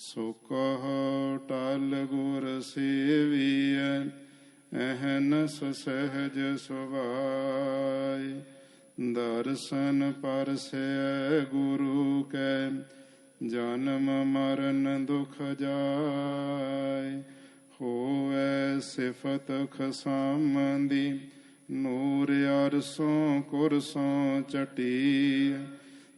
ਸੋ ਟਲ ਗੁਰ ਸੇਵੀਐ ਅਹਨਸ ਸਹਜ ਸੁਭਾਈ ਦਰਸ਼ਨ ਪਰਸੈ ਗੁਰੂ ਕੈ, ਜਨਮ ਮਰਨ ਦੁਖ ਜਾਏ ਹੋਵੇ ਸਿਫਤ ਖਸਾਮੰਦੀ, ਨੂਰ ਅਰਸੋਂ ਕੁਰਸੋਂ ਚਟੀ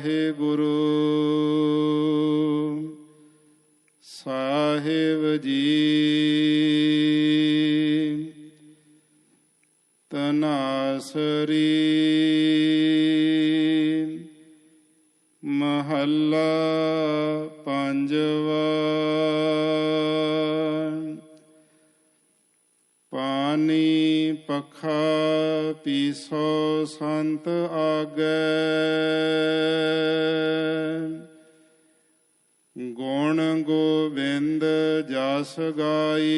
ਵਾਹਿਗੁਰੂ ਸਾਹਿਬ ਜੀ ਤਨਾਸਰੀ ਮਹੱਲਾ ਪੰਜਵਾ ਪਾਨੀ ਪਖਾ ਪੀਸੋ ਸੰਤ ਆਗੈ। ਜਸ ਗਾਈ।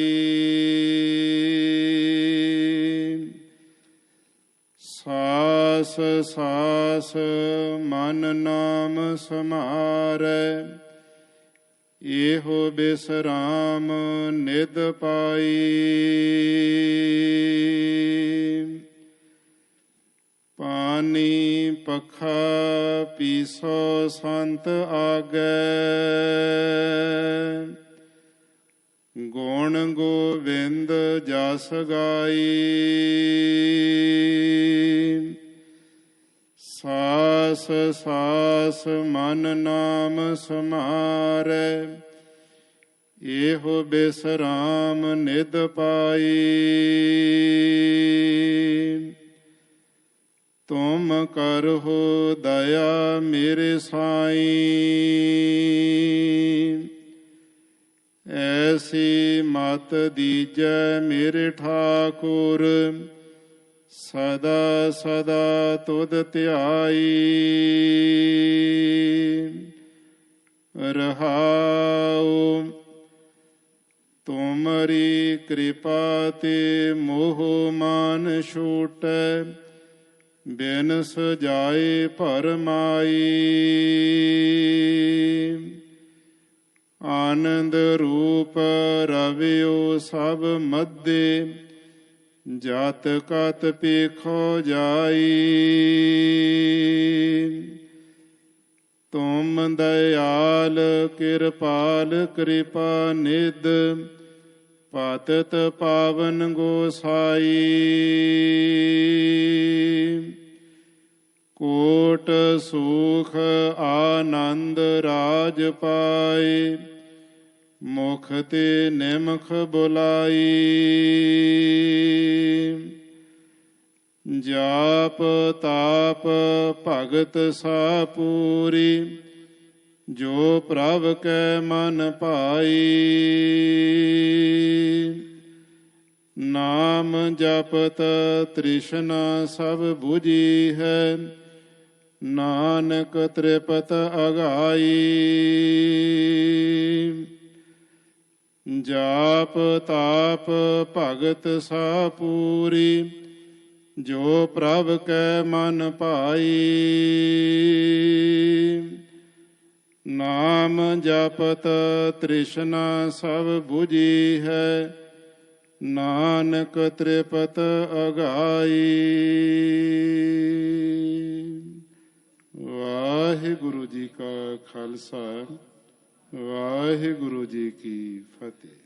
ਸਾਸ ਸਾਸ ਮਨ ਨਾਮ ਸਮਾਰੈ, ਇਹੋ ਬਿਸਰਾਮ ਨਿਦ ਪਾਈ। ਪਾਨੀ ਪਖਾ ਪੀਸੋ ਸੰਤ ਆਗੈ। ਗੁਣ ਗੋਬਿੰਦ ਜਸ ਗਾਈ। ਸਾਸ ਸਾਸ ਮਨ ਨਾਮ ਸਮਾਰੈ, ਇਹੋ ਬੇਸਰਾਮ ਨਿਦ ਪਾਈ। ਤੁਮ ਕਰਹੁ ਦਇਆ ਮੇਰੇ ਸਾਈਂ। ਐਸੀ ਮਤ ਦੀਜੈ ਮੇਰੇ ਠਾਕੁਰ, ਸਦਾ ਸਦਾ ਤੁਧ ਧਿਆਈ। ਰਹਾਉ, ਤੁਮਰੀ ਕਿਰਪਾ ਤੇ ਮੋਹ ਮਨ ਛੂਟੈ ਬਿਨ ਸਜਾਏ ਭਰਮਾਈ। ਆਨੰਦ ਰੂਪ ਰਵਿਓ ਸਭ ਮੱਦੇ, ਜਤ ਕਤ ਪੇਖੋ ਜਾਈ। ਤੁਮ ਦਇਆਲ, ਕਿਰਪਾਲ, ਕਿਰਪਾ ਨਿਦ ਪਤਤ ਪਾਵਨ ਗੋਸਾਈ। ਕੋਟ, ਸੁਖ, ਆਨੰਦ, ਰਾਜ ਪਾਏ। ਮੁਖ ਤੇ ਨਿਮਖ ਬੁਲਾਈ। ਜਾਪ ਤਾਪ ਭਗਤ ਸਾ ਪੂਰੀ ਜੋ ਪ੍ਰਭ ਕੈ ਮਨ ਭਾਈ ਨਾਮ ਜਪਤ ਤ੍ਰਿਸ਼ਨਾ ਸਭ 부ਜੀ ਹੈ, ਨਾਨਕ ਤ੍ਰਿਪਤ ਅਗਾਈ। ਜਾਪ ਤਾਪ ਭਗਤ ਸਾ ਪੂਰੀ, ਜੋ ਪ੍ਰਭ ਕੈ ਮਨ ਭਾਈ। ਨਾਮ ਜਪਤ ਤ੍ਰਿਸ਼ਨਾ ਸਭ 부ਜੀ ਹੈ, ਨਾਨਕ ਤ੍ਰਿਪਤ ਅਗਾਈ। ਵਾਹਿਗੁਰੂ ਜੀ ਕਾ ਖਾਲਸਾ। ਵਾਹਿਗੁਰੂ ਜੀ ਕੀ ਫਤਿਹ।